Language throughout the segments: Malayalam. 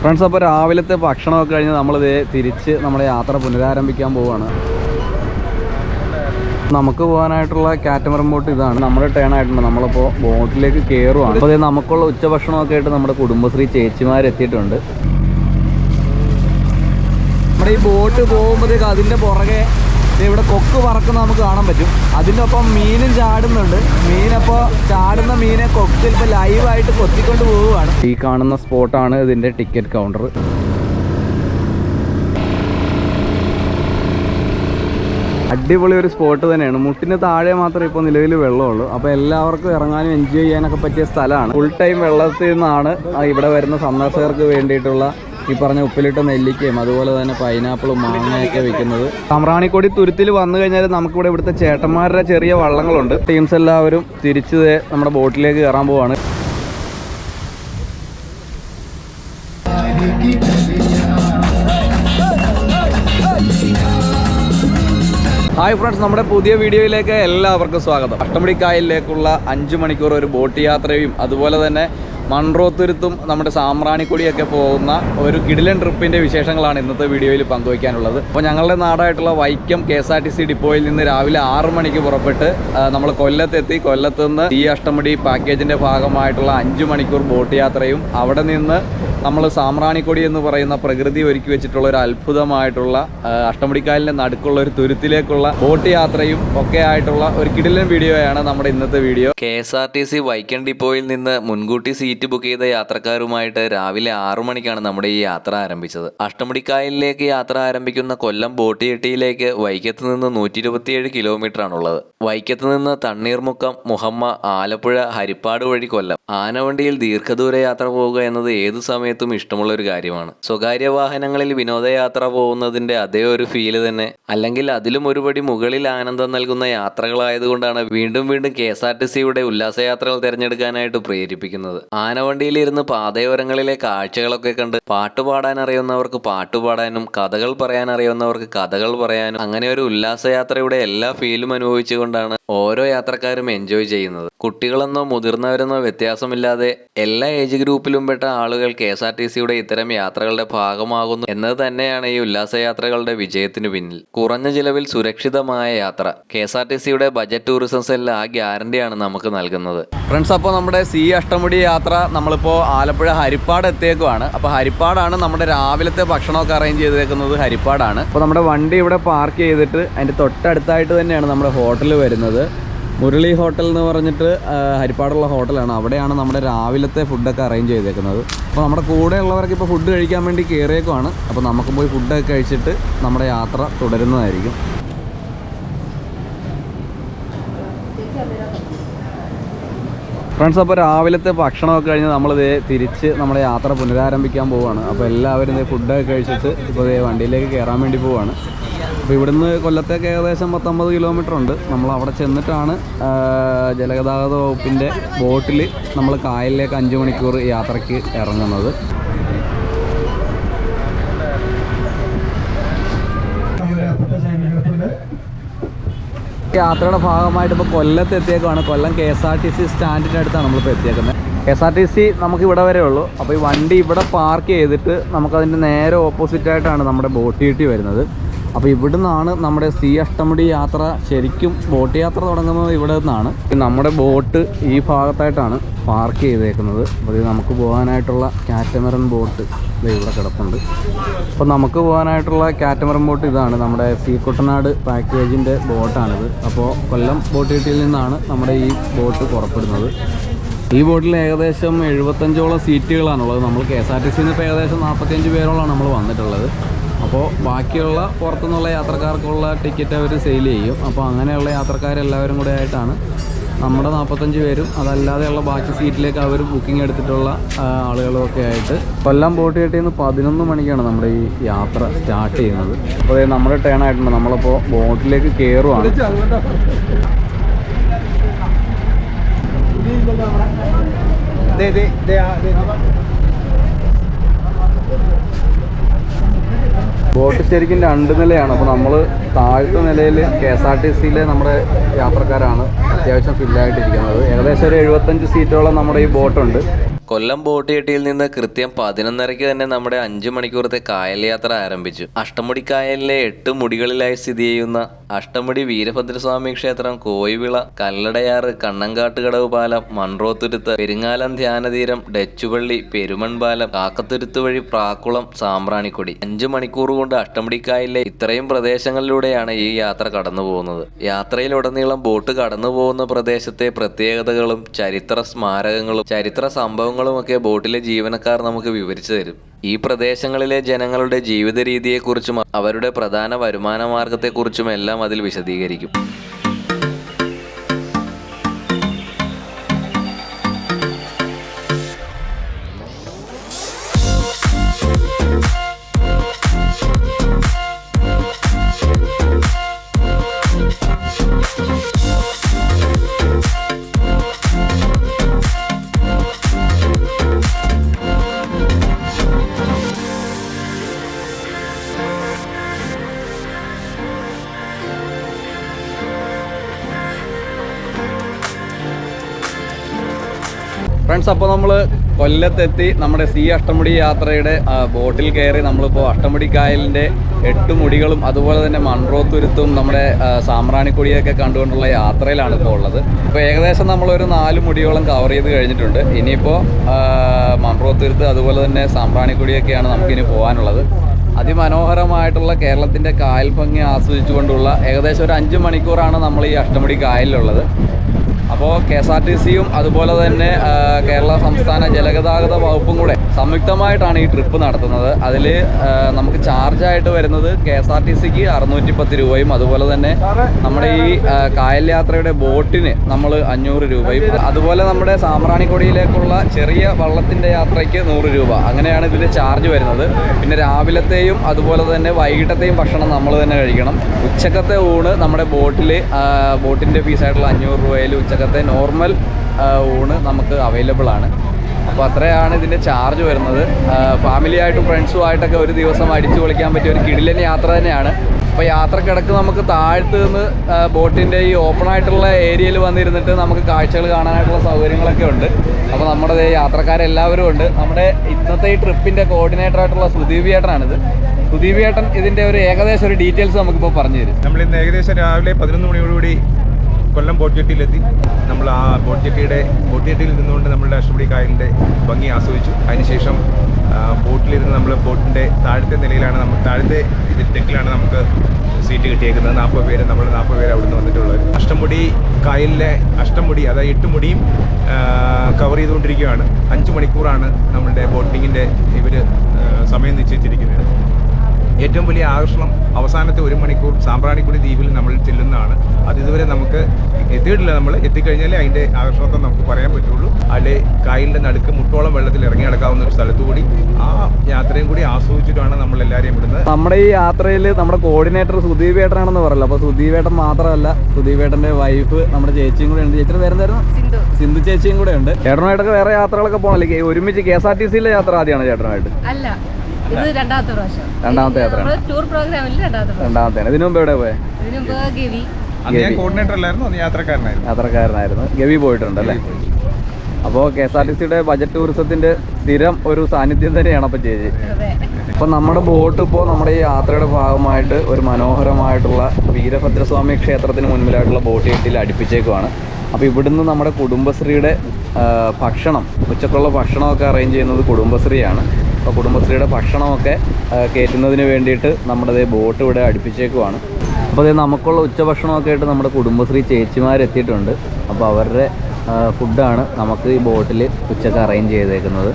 ഫ്രണ്ട്സ് അപ്പോൾ രാവിലത്തെ ഭക്ഷണമൊക്കെ കഴിഞ്ഞ് നമ്മളിത് തിരിച്ച് നമ്മുടെ യാത്ര പുനരാരംഭിക്കാൻ പോവുകയാണ് നമുക്ക് പോകാനായിട്ടുള്ള കാറ്റമറം ബോട്ട് ഇതാണ്. നമ്മുടെ ടേൺ ആയിട്ടുണ്ട്. നമ്മളിപ്പോൾ ബോട്ടിലേക്ക് കയറുവാണ് അപ്പോൾ ഇത് നമുക്കുള്ള ഉച്ചഭക്ഷണമൊക്കെ ആയിട്ട് നമ്മുടെ കുടുംബശ്രീ ചേച്ചിമാർ എത്തിയിട്ടുണ്ട് നമ്മുടെ ഈ ബോട്ട് പോകുമ്പോഴത്തേക്ക് അതിന്റെ പുറകെ ഇവിടെ കൊക്ക് പറക്കുന്ന നമുക്ക് കാണാൻ പറ്റും. അതിന്റെ ഒപ്പം മീനും ചാടുന്നുണ്ട്. മീനപ്പോൾ ചാടുന്ന മീനെ കൊക്കിൽ ഇപ്പോൾ ലൈവായിട്ട് കൊത്തിക്കൊണ്ട് പോവുകയാണ്. ഈ കാണുന്ന സ്പോട്ടാണ് ഇതിന്റെ ടിക്കറ്റ് കൗണ്ടർ അടിപൊളി ഒരു സ്പോട്ട് തന്നെയാണ്. മുട്ടിന് താഴെ മാത്രമേ ഇപ്പോൾ നിലവിൽ വെള്ളമുള്ളൂ. അപ്പോൾ എല്ലാവർക്കും ഇറങ്ങാനും എൻജോയ് ചെയ്യാനൊക്കെ പറ്റിയ സ്ഥലമാണ്. ഫുൾ ടൈം വെള്ളത്തിൽ നിന്നാണ് ഇവിടെ വരുന്ന സന്ദർശകർക്ക് വേണ്ടിയിട്ടുള്ള ഈ പറഞ്ഞ ഉപ്പിലിട്ട നെല്ലിക്കയും അതുപോലെ തന്നെ പൈനാപ്പിളും മാങ്ങയൊക്കെ വെക്കുന്നത് തമ്രാണിക്കൊടി തുരുത്തിൽ വന്നു കഴിഞ്ഞാൽ നമുക്കിവിടെ ഇവിടുത്തെ ചേട്ടന്മാരുടെ ചെറിയ വള്ളങ്ങളുണ്ട്. ടീംസ് എല്ലാവരും തിരിച്ച് നമ്മുടെ ബോട്ടിലേക്ക് കയറാൻ പോവാണ്. ഹായ് ഫ്രണ്ട്സ് നമ്മുടെ പുതിയ വീഡിയോയിലേക്ക് എല്ലാവർക്കും സ്വാഗതം. അഷ്ടമുടിക്കായലിലേക്കുള്ള അഞ്ച് മണിക്കൂർ ഒരു ബോട്ട് യാത്രയും അതുപോലെ തന്നെ മൺറോത്തുരുത്തും നമ്മുടെ സാമ്പ്രാണിക്കൊടിയൊക്കെ പോകുന്ന ഒരു കിടിലൻ ട്രിപ്പിന്റെ വിശേഷങ്ങളാണ് ഇന്നത്തെ വീഡിയോയിൽ പങ്കുവയ്ക്കാനുള്ളത്. അപ്പോൾ ഞങ്ങളുടെ നാടായിട്ടുള്ള Vaikom K S R T C ഡിപ്പോയിൽ നിന്ന് രാവിലെ ആറ് മണിക്ക് പുറപ്പെട്ട് നമ്മൾ കൊല്ലത്തെത്തി. കൊല്ലത്ത് നിന്ന് ഈ അഷ്ടമുടി പാക്കേജിന്റെ ഭാഗമായിട്ടുള്ള അഞ്ച് മണിക്കൂർ ബോട്ട് യാത്രയും അവിടെ നിന്ന് നമ്മൾ സാമ്പ്രാണിക്കൊടി എന്ന് പറയുന്ന പ്രകൃതി ഒരുക്കി വെച്ചിട്ടുള്ള ഒരു അത്ഭുതമായിട്ടുള്ള അഷ്ടമുടിക്കാലിന്റെ നടുക്കുള്ള ഒരു തുരുത്തിലേക്കുള്ള ബോട്ട് യാത്രയും ഒക്കെ ആയിട്ടുള്ള ഒരു കിടിലൻ വീഡിയോയാണ് നമ്മുടെ ഇന്നത്തെ video. K S R T C Vaikom ഡിപ്പോയിൽ നിന്ന് മുൻകൂട്ടി സീറ്റ് ബുക്ക് ചെയ്ത യാത്രക്കാരുമായിട്ട് രാവിലെ ആറു മണിക്കാണ് നമ്മുടെ ഈ യാത്ര ആരംഭിച്ചത്. അഷ്ടമുടിക്കായലിലേക്ക് യാത്ര ആരംഭിക്കുന്ന കൊല്ലം ബോട്ടിയെട്ടിയിലേക്ക് വൈക്കത്ത് നിന്ന് നൂറ്റി ഇരുപത്തിയേഴ് കിലോമീറ്റർ ആണുള്ളത് വൈക്കത്ത് നിന്ന് തണ്ണീർമുക്കം മുഹമ്മ ആലപ്പുഴ ഹരിപ്പാട് വഴി കൊല്ലം. ആനവണ്ടിയിൽ ദീർഘദൂര യാത്ര പോവുക എന്നത് ഏതു സമയത്തും ഇഷ്ടമുള്ള ഒരു കാര്യമാണ്. സ്വകാര്യ വാഹനങ്ങളിൽ വിനോദയാത്ര പോകുന്നതിന്റെ അതേ ഒരു ഫീൽ തന്നെ. അല്ലെങ്കിൽ അതിലും ഒരുപടി മുകളിൽ ആനന്ദം നൽകുന്ന യാത്രകളായതുകൊണ്ടാണ് വീണ്ടും വീണ്ടും കെ എസ് ആർ ടി സിയുടെ ഉല്ലാസയാത്രകൾ തിരഞ്ഞെടുക്കാനായിട്ട് പ്രേരിപ്പിക്കുന്നത്. ആനവണ്ടിയിലിരുന്ന് പാതയോരങ്ങളിലെ കാഴ്ചകളൊക്കെ കണ്ട് പാട്ടുപാടാൻ അറിയുന്നവർക്ക് പാട്ടുപാടാനും കഥകൾ പറയാൻ അറിയുന്നവർക്ക് കഥകൾ പറയാനും അങ്ങനെ ഒരു ഉല്ലാസയാത്രയുടെ എല്ലാ ഫീലും അനുഭവിച്ചുകൊണ്ടാണ് ഓരോ യാത്രക്കാരും എൻജോയ് ചെയ്യുന്നത്. കുട്ടികളെന്നോ മുതിർന്നവരെന്നോ വ്യത്യാസമില്ലാതെ എല്ലാ ഏജ് ഗ്രൂപ്പിലും പെട്ട ആളുകൾ കെ എസ് ആർ ടി സിയുടെ ഇത്തരം യാത്രകളുടെ ഭാഗമാകുന്നു എന്നത് തന്നെയാണ് ഈ ഉല്ലാസയാത്രകളുടെ വിജയത്തിന് പിന്നിൽ. കുറഞ്ഞ ചിലവിൽ സുരക്ഷിതമായ യാത്ര. കെ എസ് ആർ ടി സിയുടെ ബജറ്റ് ടൂറിസം സെല്ല് ആ ഗ്യാരണ്ടിയാണ് നമുക്ക് നൽകുന്നത്. ഫ്രണ്ട്സ് അപ്പോൾ നമ്മുടെ സി അഷ്ടമുടി യാത്ര നമ്മളിപ്പോൾ ആലപ്പുഴ ഹരിപ്പാട് എത്തിയേക്കുവാണ്. അപ്പോൾ ഹരിപ്പാടാണ് നമ്മുടെ രാവിലത്തെ ഭക്ഷണമൊക്കെ അറേഞ്ച് ചെയ്തേക്കുന്നത് ഹരിപ്പാടാണ്. അപ്പോൾ നമ്മുടെ വണ്ടി ഇവിടെ പാർക്ക് ചെയ്തിട്ട് അതിന്റെ തൊട്ടടുത്തായിട്ട് തന്നെയാണ് നമ്മുടെ ഹോട്ടൽ വരുന്നത്. മുരളി ഹോട്ടൽ എന്ന് പറഞ്ഞിട്ട് ഹരിപ്പാടുള്ള ഹോട്ടലാണ്. അവിടെയാണ് നമ്മുടെ രാവിലത്തെ ഫുഡൊക്കെ അറേഞ്ച് ചെയ്തേക്കുന്നത്. അപ്പോൾ നമ്മുടെ കൂടെ ഉള്ളവർക്ക് ഇപ്പോൾ ഫുഡ് കഴിക്കാൻ വേണ്ടി കയറിയേക്കുവാണ് അപ്പോൾ നമുക്ക് പോയി ഫുഡൊക്കെ കഴിച്ചിട്ട് നമ്മുടെ യാത്ര തുടരുന്നതായിരിക്കും. ഫ്രണ്ട്സ് അപ്പോൾ രാവിലത്തെ ഭക്ഷണമൊക്കെ കഴിഞ്ഞ് നമ്മളിത് തിരിച്ച് നമ്മുടെ യാത്ര പുനരാരംഭിക്കാൻ പോവുകയാണ് അപ്പോൾ എല്ലാവരും ഇതേ ഫുഡൊക്കെ കഴിച്ചിട്ട് ഇപ്പോൾ ഇതേ വണ്ടിയിലേക്ക് കയറാൻ വേണ്ടി പോവുകയാണ് അപ്പോൾ ഇവിടുന്ന് കൊല്ലത്തേക്ക് ഏകദേശം പത്തൊമ്പത് കിലോമീറ്റർ ഉണ്ട്. നമ്മൾ അവിടെ ചെന്നിട്ടാണ് ജലഗതാഗത വകുപ്പിന്റെ ബോട്ടിൽ നമ്മൾ കായലിലേക്ക് അഞ്ച് മണിക്കൂർ യാത്രയ്ക്ക് ഇറങ്ങുന്നത്. യാത്രയുടെ ഭാഗമായിട്ട് ഇപ്പോൾ കൊല്ലത്ത് എത്തിയേക്കുവാണ്. Kollam K S R T C സ്റ്റാൻഡിന്റെ അടുത്താണ് നമ്മളിപ്പോൾ എത്തിയേക്കുന്നത്. K S R T C നമുക്ക് ഇവിടെ വരെ ഉള്ളൂ. അപ്പോൾ ഈ വണ്ടി ഇവിടെ പാർക്ക് ചെയ്തിട്ട് നമുക്കതിന്റെ നേരെ ഓപ്പോസിറ്റായിട്ടാണ് നമ്മുടെ ബോട്ട് വരുന്നത്. അപ്പോൾ ഇവിടുന്നാണ് നമ്മുടെ സി അഷ്ടമുടി യാത്ര ശരിക്കും ബോട്ട് യാത്ര തുടങ്ങുന്നത് ഇവിടെ നിന്നാണ്. നമ്മുടെ ബോട്ട് ഈ ഭാഗത്തായിട്ടാണ് പാർക്ക് ചെയ്തേക്കുന്നത്. അപ്പോൾ ഇത് നമുക്ക് പോകാനായിട്ടുള്ള കാറ്റമറൻ ബോട്ട് ഇവിടെ കിടപ്പുണ്ട്. അപ്പോൾ നമുക്ക് പോകാനായിട്ടുള്ള കാറ്റമറൻ ബോട്ട് ഇതാണ്. നമ്മുടെ സി കുട്ടനാട് പാക്കേജിന്റെ ബോട്ടാണിത്. അപ്പോൾ കൊല്ലം ബോട്ട് നിന്നാണ് നമ്മുടെ ഈ ബോട്ട് പുറപ്പെടുന്നത്. ഈ ബോട്ടിൽ ഏകദേശം എഴുപത്തഞ്ചോളം സീറ്റുകളാണുള്ളത്. നമ്മൾ കെ എസ് ആർ ടി സിന്ന് ഇപ്പോൾ ഏകദേശം നാൽപ്പത്തിയഞ്ച് പേരോളാണ് നമ്മൾ വന്നിട്ടുള്ളത്. അപ്പോൾ ബാക്കിയുള്ള പുറത്തുനിന്നുള്ള യാത്രക്കാർക്കുള്ള ടിക്കറ്റ് അവർ സെയിൽ ചെയ്യും. അപ്പോൾ അങ്ങനെയുള്ള യാത്രക്കാരെല്ലാവരും കൂടെ ആയിട്ടാണ് നമ്മുടെ നാൽപ്പത്തഞ്ച് പേരും. അതല്ലാതെയുള്ള ബാക്കി സീറ്റിലേക്ക് അവർ ബുക്കിംഗ് എടുത്തിട്ടുള്ള ആളുകളും ഒക്കെ ആയിട്ട്. കൊല്ലം ബോട്ട് കെട്ടി നിന്ന് പതിനൊന്ന് മണിക്കാണ് നമ്മുടെ ഈ യാത്ര സ്റ്റാർട്ട് ചെയ്യുന്നത്. അപ്പോൾ നമ്മുടെ ടേൺ ആയിട്ടുണ്ട്. നമ്മളിപ്പോൾ ബോട്ടിലേക്ക് കയറുവാണ് ബോട്ട് ശരിക്കും രണ്ട് നിലയാണ്. അപ്പോൾ നമ്മൾ താഴത്തെ നിലയിൽ കെ എസ് ആർ ടി സിയിലെ നമ്മുടെ യാത്രക്കാരാണ് അത്യാവശ്യം ഫില്ലായിട്ടിരിക്കുന്നത് ഏകദേശം ഒരു എഴുപത്തഞ്ച് സീറ്റോളം നമ്മുടെ ഈ ബോട്ടുണ്ട്. കൊല്ലം ബോട്ട് ബോട്ടിയെട്ടിയിൽ നിന്ന് കൃത്യം പതിനൊന്നരയ്ക്ക് തന്നെ നമ്മുടെ അഞ്ചു മണിക്കൂറത്തെ കായൽ യാത്ര ആരംഭിച്ചു. അഷ്ടമുടി കായലിലെ എട്ട് മുടികളിലായി സ്ഥിതി ചെയ്യുന്ന അഷ്ടമുടി വീരഭദ്രസ്വാമി ക്ഷേത്രം കോയിവിള കല്ലടയാറ് കണ്ണങ്കാട്ടുകടവ് പാലം മൺറോത്തുരുത്ത് പെരുങ്ങാലം ധ്യാനതീരം ഡച്ചുപള്ളി പെരുമൺ പാലം കാക്കത്തുരുത്ത് വഴി പ്രാക്കുളം സാമ്പ്രാണിക്കൊടി. അഞ്ചു മണിക്കൂർ കൊണ്ട് അഷ്ടമുടിക്കായലിലെ ഇത്രയും പ്രദേശങ്ങളിലൂടെയാണ് ഈ യാത്ര കടന്നു പോകുന്നത്. യാത്രയിലുടനീളം ബോട്ട് കടന്നു പോകുന്ന പ്രദേശത്തെ പ്രത്യേകതകളും ചരിത്ര സ്മാരകങ്ങളും ചരിത്ര സംഭവങ്ങളുമൊക്കെ ബോട്ടിലെ ജീവനക്കാർ നമുക്ക് വിവരിച്ചു തരും. ഈ പ്രദേശങ്ങളിലെ ജനങ്ങളുടെ ജീവിത രീതിയെക്കുറിച്ചും അവരുടെ പ്രധാന വരുമാന മാർഗത്തെക്കുറിച്ചും എല്ലാം അതിൽ വിശദീകരിക്കും. ഫ്രണ്ട്സ് അപ്പോൾ നമ്മൾ കൊല്ലത്തെത്തി നമ്മുടെ സി അഷ്ടമുടി യാത്രയുടെ ബോട്ടിൽ കയറി നമ്മളിപ്പോൾ അഷ്ടമുടി കായലിന്റെ എട്ട് മുടികളും അതുപോലെ തന്നെ മൺറോത്തുരുത്തും നമ്മുടെ ആ, സാമ്പ്രാണിക്കൊടിയൊക്കെ കണ്ടുകൊണ്ടുള്ള യാത്രയിലാണ് ഇപ്പോൾ ഉള്ളത്. ഇപ്പോൾ ഏകദേശം നമ്മളൊരു നാല് മുടിയോളം കവർ ചെയ്ത് കഴിഞ്ഞിട്ടുണ്ട്. ഇനിയിപ്പോൾ മൺറോത്തുരുത്ത് അതുപോലെ തന്നെ സാമ്പ്രാണിക്കൊടിയൊക്കെയാണ് നമുക്കിനി പോകാനുള്ളത്. അതിമനോഹരമായിട്ടുള്ള കേരളത്തിന്റെ കായൽ ഭംഗി ആസ്വദിച്ചുകൊണ്ടുള്ള ഏകദേശം ഒരു അഞ്ച് മണിക്കൂറാണ് നമ്മൾ ഈ അഷ്ടമുടി കായലിലുള്ളത്. അപ്പോൾ കെ എസ് ആർ ടി സിയും അതുപോലെ തന്നെ കേരള സംസ്ഥാന ജലഗതാഗത വകുപ്പും കൂടെ സംയുക്തമായിട്ടാണ് ഈ ട്രിപ്പ് നടത്തുന്നത്. അതിൽ നമുക്ക് ചാർജായിട്ട് വരുന്നത് കെ എസ് ആർ ടി സിക്ക് അറുന്നൂറ്റി പത്ത് രൂപയും അതുപോലെ തന്നെ നമ്മുടെ ഈ കായൽ യാത്രയുടെ ബോട്ടിന് നമ്മൾ അഞ്ഞൂറ് രൂപയും അതുപോലെ നമ്മുടെ സാമ്പ്രാണിക്കൊടിയിലേക്കുള്ള ചെറിയ വള്ളത്തിന്റെ യാത്രയ്ക്ക് നൂറ് രൂപ. അങ്ങനെയാണ് ഇതിന്റെ ചാർജ് വരുന്നത്. പിന്നെ രാവിലത്തെയും അതുപോലെ തന്നെ വൈകിട്ടത്തെയും ഭക്ഷണം നമ്മൾ തന്നെ കഴിക്കണം. ഉച്ചക്കത്തെ ഊണ് നമ്മുടെ ബോട്ടിൽ ബോട്ടിന്റെ ഫീസായിട്ടുള്ള അഞ്ഞൂറ് രൂപയിൽ ഉച്ചക്കത്തെ നോർമൽ ഊണ് നമുക്ക് അവൈലബിൾ ആണ്. അപ്പോൾ അത്രയാണ് ഇതിന്റെ ചാർജ് വരുന്നത്. ഫാമിലിയായിട്ടും ഫ്രണ്ട്സുമായിട്ടൊക്കെ ഫ്രണ്ട്സും ഒരു ദിവസം അടിച്ചു പൊളിക്കാൻ പറ്റിയ ഒരു കിടിലൻ യാത്ര തന്നെയാണ്. അപ്പോൾ യാത്രക്കിടക്ക് നമുക്ക് താഴത്ത് നിന്ന് ബോട്ടിന്റെ ഈ ഓപ്പൺ ആയിട്ടുള്ള ഏരിയയിൽ വന്നിരുന്നിട്ട് നമുക്ക് കാഴ്ചകൾ കാണാനായിട്ടുള്ള സൗകര്യങ്ങളൊക്കെ ഉണ്ട്. അപ്പോൾ നമ്മുടെ യാത്രക്കാരെല്ലാവരും ഉണ്ട്. നമ്മുടെ ഇന്നത്തെ ഈ ട്രിപ്പിന്റെ കോർഡിനേറ്റർ ആയിട്ടുള്ള സുദീപ് ചേട്ടനാണിത് സുദീപ് ചേട്ടൻ ഇതിന്റെ ഒരു ഏകദേശം ഒരു ഡീറ്റെയിൽസ് നമുക്കിപ്പോൾ പറഞ്ഞു തരും. നമ്മൾ ഇന്ന് ഏകദേശം രാവിലെ പതിനൊന്ന് മണിയോടുകൂടി കൊല്ലം ബോട്ട് ജെട്ടിയിലെത്തി നമ്മൾ ആ ബോട്ട് ജെട്ടിയുടെ ബോട്ട് ജെട്ടിയിൽ നിന്നുകൊണ്ട് നമ്മളുടെ അഷ്ടമുടി കായലിന്റെ ഭംഗി ആസ്വദിച്ചു. അതിനുശേഷം ബോട്ടിലിരുന്ന് നമ്മൾ ബോട്ടിന്റെ താഴത്തെ നിലയിലാണ് നമ്മൾ താഴത്തെ ഡെക്കിലാണ് നമുക്ക് സീറ്റ് കിട്ടിയേക്കുന്നത്. നാൽപ്പത് പേര് നമ്മൾ നാൽപ്പത് പേര് അവിടുന്ന് വന്നിട്ടുള്ളത്. അഷ്ടമുടി കായലിലെ അഷ്ടമുടി അതായത് എട്ട് മുടിയും കവർ ചെയ്തുകൊണ്ടിരിക്കുകയാണ്. അഞ്ച് മണിക്കൂറാണ് നമ്മളുടെ ബോട്ടിങ്ങിന്റെ ഇവർ സമയം നിശ്ചയിച്ചിരിക്കുന്നത്. ഏറ്റവും വലിയ ആകർഷണം അവസാനത്തെ ഒരു മണിക്കൂർ സാമ്പ്രാണിക്കുടി ദ്വീപിൽ നമ്മൾ ചെല്ലുന്നതാണ്. അത് ഇതുവരെ നമുക്ക് എത്തിയിട്ടില്ല നമ്മൾ. എത്തിക്കഴിഞ്ഞാലേ അതിന്റെ ആകർഷണത്തെ നമുക്ക് പറയാൻ പറ്റുള്ളൂ. അല്ലെ കായലിന്റെ നടുക്ക് മുട്ടോളം വെള്ളത്തിൽ ഇറങ്ങി നടക്കാവുന്ന ഒരു സ്ഥലത്തു കൂടി ആ യാത്രയും കൂടി ആസ്വദിച്ചിട്ടാണ് നമ്മൾ എല്ലാവരെയും വിടുന്നത്. നമ്മുടെ ഈ യാത്രയിൽ നമ്മുടെ കോർഡിനേറ്റർ സുദീപ് ഏട്ടനാണെന്ന് പറയല്ലോ. അപ്പോൾ സുദീപ് ഏട്ടൻ മാത്രമല്ല സുദീപ് ഏട്ടന്റെ വൈഫ് നമ്മുടെ ചേച്ചിയും കൂടെ ഉണ്ട്. ചേച്ചിയുടെ പേരെന്തായിരുന്നു? സിന്ധു. സിന്ധു ചേച്ചിയും കൂടെ ഉണ്ട്. ചേട്ടനുമായിട്ടൊക്കെ വേറെ യാത്രകളൊക്കെ പോകണല്ലേ ഒരുമിച്ച് കെ എസ് ആർ ടി സിയിലെ യാത്ര ആദ്യമാണ് ചേട്ടനായിട്ട് അല്ല ഇത് രണ്ടാമത്തെ പ്രാവശ്യം. രണ്ടാമത്തെ യാത്ര ടൂർ പ്രോഗ്രാമിൽ രണ്ടാമത്തെ ഇതിനു മുമ്പ് എവിടെ പോയെ? ഇതിനു മുമ്പ് ഗവി. അന്ന് ഞാൻ കോർഡിനേറ്റർ അല്ലായിരുന്നു യാത്രക്കാരനായിരുന്നു. യാത്രക്കാരനായിരുന്നു. ഗവി പോയിട്ടുണ്ട് അല്ലേ അപ്പോൾ കെ എസ് ആർ ടി സിയുടെ ബജറ്റ് ടൂറിസത്തിന്റെ സ്ഥിരം ഒരു സാന്നിധ്യം തന്നെയാണ് അപ്പോൾ ചേച്ചി അതെ. അപ്പോൾ നമ്മുടെ ബോട്ട് ഇപ്പോ നമ്മുടെ ഈ യാത്രയുടെ ഭാഗമായിട്ട് ഒരു മനോഹരമായിട്ടുള്ള വീരഭദ്രസ്വാമി ക്ഷേത്രത്തിന് മുൻപിലായിട്ടുള്ള ബോട്ട് കെട്ടിൽ അടുപ്പിച്ചേക്കുവാണ്. അപ്പോൾ ഇവിടുന്ന് നമ്മുടെ കുടുംബശ്രീയുടെ ഭക്ഷണം ഉച്ചക്കുള്ള ഭക്ഷണമൊക്കെ അറേഞ്ച് ചെയ്യുന്നത് കുടുംബശ്രീയാണ്. അപ്പോൾ കുടുംബശ്രീയുടെ ഭക്ഷണമൊക്കെ കയറ്റുന്നതിന് വേണ്ടിയിട്ട് നമ്മുടെ ദേ ബോട്ട് ഇവിടെ അടുപ്പിച്ചേക്കുവാണ്. അപ്പോൾ അതേ നമുക്കുള്ള ഉച്ചഭക്ഷണമൊക്കെ ആയിട്ട് നമ്മുടെ കുടുംബശ്രീ ചേച്ചിമാരെത്തിയിട്ടുണ്ട് അപ്പോൾ അവരുടെ ഫുഡാണ് നമുക്ക് ഈ ബോട്ടിൽ ഉച്ചയ്ക്ക് അറേഞ്ച് ചെയ്തേക്കുന്നത്.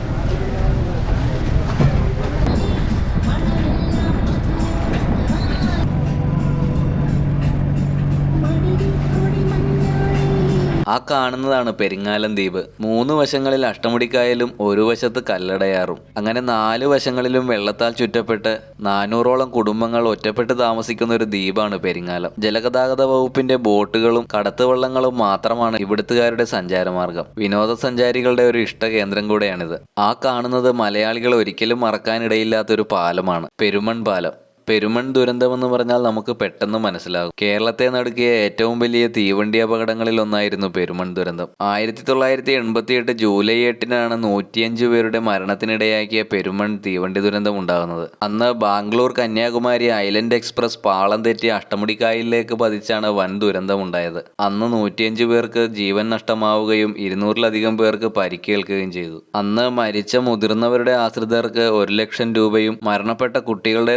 ആ കാണുന്നതാണ് പെരിങ്ങാലം ദ്വീപ്. മൂന്ന് വശങ്ങളിൽ അഷ്ടമുടിക്കായലും ഒരു വശത്ത് കല്ലടയാറും. അങ്ങനെ നാല് വശങ്ങളിലും വെള്ളത്താൽ ചുറ്റപ്പെട്ട് നാനൂറോളം കുടുംബങ്ങൾ ഒറ്റപ്പെട്ട് താമസിക്കുന്ന ഒരു ദ്വീപാണ് പെരിങ്ങാലം. ജലഗതാഗത വകുപ്പിന്റെ ബോട്ടുകളും കടത്തുവള്ളങ്ങളും മാത്രമാണ് ഇവിടുത്തുകാരുടെ സഞ്ചാരമാർഗം. വിനോദസഞ്ചാരികളുടെ ഒരു ഇഷ്ട കേന്ദ്രം കൂടെയാണിത്. ആ കാണുന്നത് മലയാളികൾ ഒരിക്കലും മറക്കാനിടയില്ലാത്തൊരു പാലമാണ്. പെരുമൺ പാലം. പെരുമൺ ദുരന്തം എന്ന് പറഞ്ഞാൽ നമുക്ക് പെട്ടെന്ന് മനസ്സിലാകും. കേരളത്തെ നടുക്കിയ ഏറ്റവും വലിയ തീവണ്ടി അപകടങ്ങളിൽ ഒന്നായിരുന്നു പെരുമൺ ദുരന്തം. ആയിരത്തി തൊള്ളായിരത്തി എൺപത്തിയെട്ട് ജൂലൈ എട്ടിനാണ് നൂറ്റിയഞ്ച് പേരുടെ മരണത്തിനിടയാക്കിയ പെരുമൺ തീവണ്ടി ദുരന്തം ഉണ്ടാകുന്നത്. അന്ന് ബാംഗ്ലൂർ കന്യാകുമാരി ഐലൻഡ് എക്സ്പ്രസ് പാളം തെറ്റി അഷ്ടമുടിക്കായലിലേക്ക് പതിച്ചാണ് വൻ ദുരന്തം ഉണ്ടായത് അന്ന് നൂറ്റിയഞ്ച് പേർക്ക് ജീവൻ നഷ്ടമാവുകയും ഇരുന്നൂറിലധികം പേർക്ക് പരിക്കേൽക്കുകയും ചെയ്തു. അന്ന് മരിച്ച മുതിർന്നവരുടെ ആശ്രിതർക്ക് ഒരു ലക്ഷം രൂപയും മരണപ്പെട്ട കുട്ടികളുടെ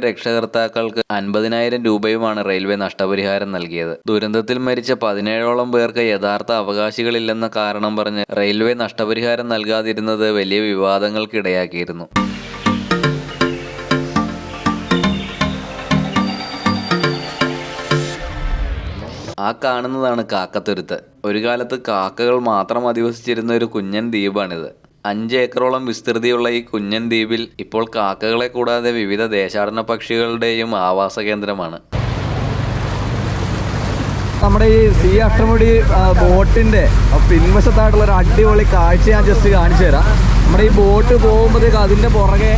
രക്ഷകർത്താക്കൾക്ക് അൻപതിനായിരം രൂപയുമാണ് റെയിൽവേ നഷ്ടപരിഹാരം നൽകിയത്. ദുരന്തത്തിൽ മരിച്ച പതിനേഴോളം പേർക്ക് യഥാർത്ഥ അവകാശികളില്ലെന്ന കാരണം പറഞ്ഞ് റെയിൽവേ നഷ്ടപരിഹാരം നൽകാതിരുന്നത് വലിയ വിവാദങ്ങൾക്കിടയാക്കിയിരുന്നു. ആ കാണുന്നതാണ് കാക്കത്തുരുത്ത്. ഒരു കാലത്ത് കാക്കകൾ മാത്രം അധിവസിച്ചിരുന്ന ഒരു കുഞ്ഞൻ ദ്വീപാണിത്. അഞ്ച് ഏക്കറോളം വിസ്തൃതിയുള്ള ഈ കുഞ്ഞൻ ദ്വീപിൽ ഇപ്പോൾ കാക്കകളെ കൂടാതെ വിവിധ ദേശാടന പക്ഷികളുടെയും ആവാസ കേന്ദ്രമാണ്. നമ്മുടെ ഈ സി അഷ്ടമുടി ബോട്ടിന്റെ പിൻവശത്തായിട്ടുള്ള ഒരു അടിപൊളി കാഴ്ച ഞാൻ ജസ്റ്റ് കാണിച്ചു തരാം. നമ്മുടെ ഈ ബോട്ട് പോകുമ്പോഴത്തേക്ക് അതിന്റെ പുറകെ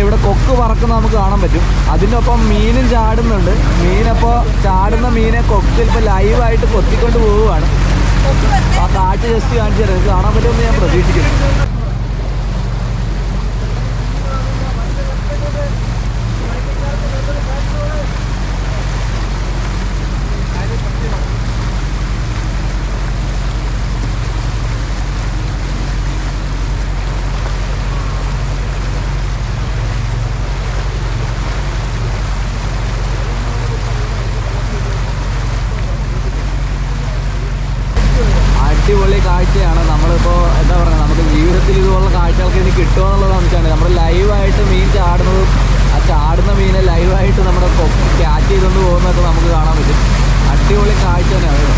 ഇവിടെ കൊക്ക് പറക്കുന്ന നമുക്ക് കാണാൻ പറ്റും. അതിനൊപ്പം മീനും ചാടുന്നുണ്ട്. മീനപ്പോൾ ചാടുന്ന മീനെ കൊക്കിൽ ഇപ്പോൾ ലൈവായിട്ട് കൊത്തിക്കൊണ്ട് പോവുകയാണ്. ആ കാഴ്ച ജസ്റ്റ് കാണിച്ചു തരാം. കാണാൻ പറ്റുമെന്ന് ഞാൻ പ്രതീക്ഷിക്കുന്നു. അടിപൊളി കാഴ്ചയാണ്. നമ്മളിപ്പോൾ എന്താ പറയുക നമുക്ക് ജീവിതത്തിൽ ഇതുപോലുള്ള കാഴ്ചകൾക്ക് ഇനി കിട്ടുക എന്നുള്ളതാണ് വെച്ചാൽ നമ്മൾ ലൈവായിട്ട് മീൻ ചാടുന്നതും ആ ചാടുന്ന മീനെ ലൈവായിട്ട് നമ്മുടെ ക്യാച്ച് ചെയ്തുകൊണ്ട് പോകുന്നതൊക്കെ നമുക്ക് കാണാൻ പറ്റും. അടിപൊളി കാഴ്ച തന്നെയാണ് ഇത്.